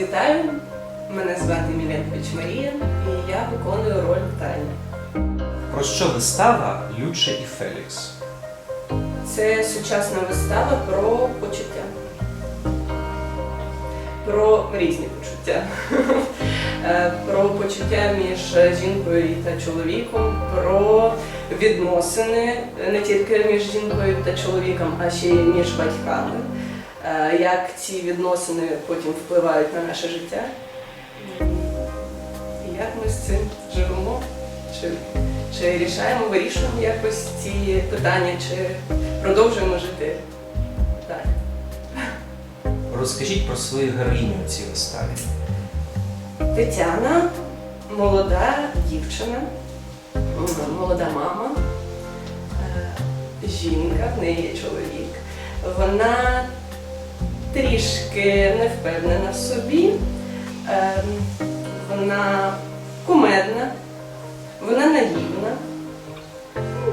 Вітаю! Мене звати Міленкович Марія і я виконую роль Тані. Про що вистава Люче і Фелікс? Це сучасна вистава про почуття. Про різні почуття. Е, Про почуття між жінкою та чоловіком, про відносини не тільки між жінкою та чоловіком, а ще й між батьками. Е, Як ці відносини потім впливають на наше життя. І як ми з цим живемо, чи, чи рішаємо, вирішуємо якось ці питання, чи продовжуємо жити так. Розкажіть про свою героїню у цій виставі. Тетяна молода дівчина, молода мама, е, жінка, в неї є чоловік. Вона трішки не впевнена в собі, е, вона кумедна, вона наївна. Ну,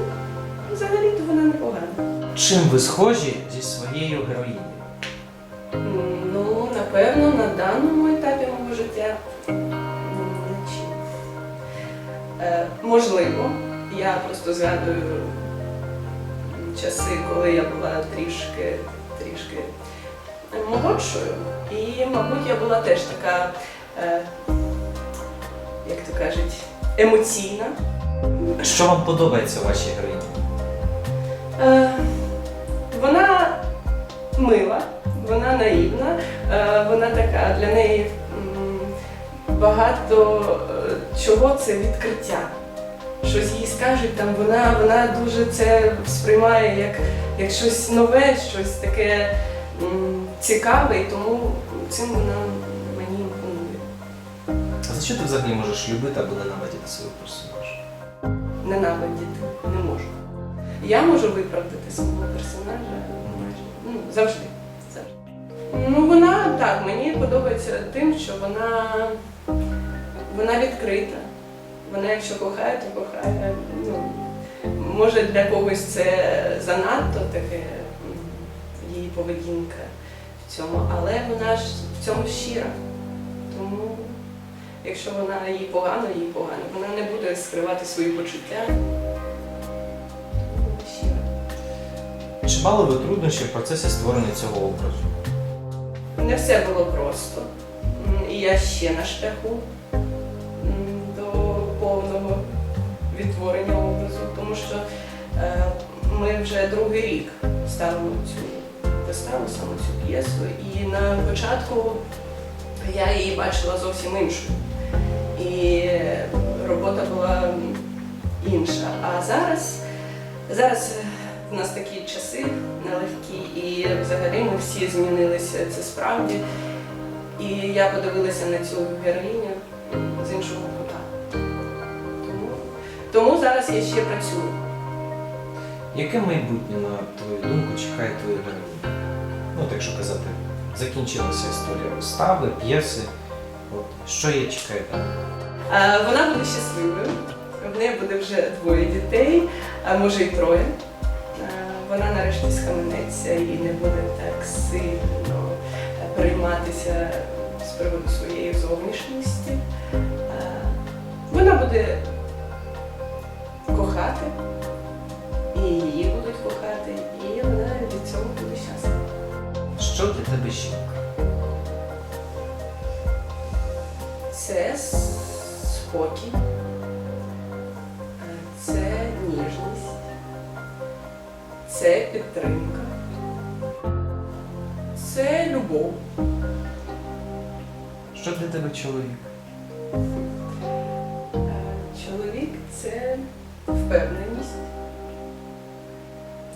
Взагалі-то вона непогана. Чим ви схожі зі своєю героїнею? Ну, напевно, на даному етапі мого життя нічим. Е, можливо, я просто згадую часи, коли я була трішки, трішки молодшою. І, мабуть, я була теж така, е, як то кажуть, емоційна. Що вам подобається у вашій героїні? Е, вона мила, вона наївна, е, вона така для неї м, багато е, чого це відкриття. Щось їй скажуть, там вона, вона дуже це сприймає як, як щось нове, щось таке і тому цим вона мені імпонує. А за що ти взагалі можеш любити або ненавидіти свого персонажа? Ненавидіти не можу. Я можу виправдати свого персонажа майже ну, завжди. завжди. Ну, вона так, мені подобається тим, що вона, вона відкрита. Вона, якщо кохає, то кохає. Ну, може для когось це занадто таке її поведінка в цьому, але вона ж в цьому щира. Тому якщо вона їй погано, їй погано. Вона не буде скривати свої почуття. Щира. Чи мали ви труднощі в процесі створення цього образу? Не все було просто. І я ще на шляху до повного відтворення образу, тому що е, ми вже другий рік ставимо цю виставу, саме цю п'єсу, і на початку я її бачила зовсім іншою. І робота була інша. А зараз, зараз в нас такі часи нелегкі, і взагалі ми всі змінилися, це справді. І я подивилася на цю героїню з іншого кута. Тому, тому зараз я ще працюю. Яке майбутнє, на твою думку, чекає твою героїню? Якщо казати, закінчилася історія вистави, п'єси. От, що її чекає далі? Е, Вона буде щасливою. В неї буде вже двоє дітей, а може і троє. Е, Вона нарешті схаменеться і не буде так сильно е, перейматися з приводу своєї зовнішності. Е, Вона буде Це спокій, е, це ніжність, це підтримка, це любов. Що для тебе чоловік? Е, Чоловік це впевненість,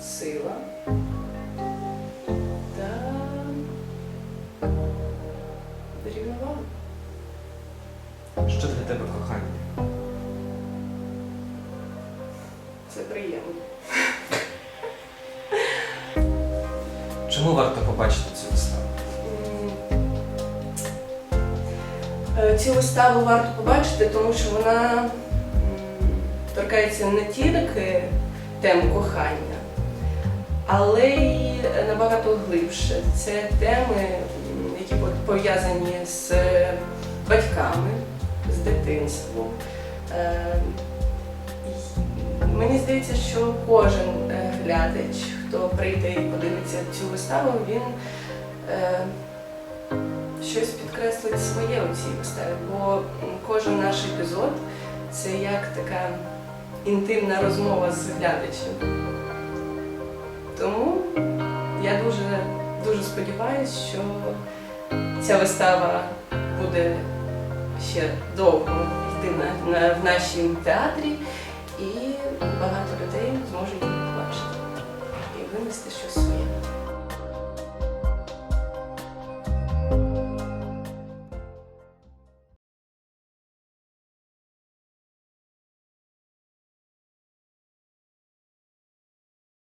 сила Що для тебе кохання? Це приємно. Чому варто побачити цю виставу? Е, Цю виставу варто побачити, тому що вона торкається не тільки тем кохання, але й набагато глибше. Це теми, які пов'язані з батьками, з дитинством. Е, Мені здається, що кожен е, глядач, хто прийде і подивиться цю виставу, він е, щось підкреслить своє у цій виставі, бо кожен наш епізод це як така інтимна розмова з глядачем. Тому я дуже, дуже сподіваюся, що ця вистава буде ще довго йти на, на, в нашому театрі, і багато людей зможуть її побачити і винести щось своє.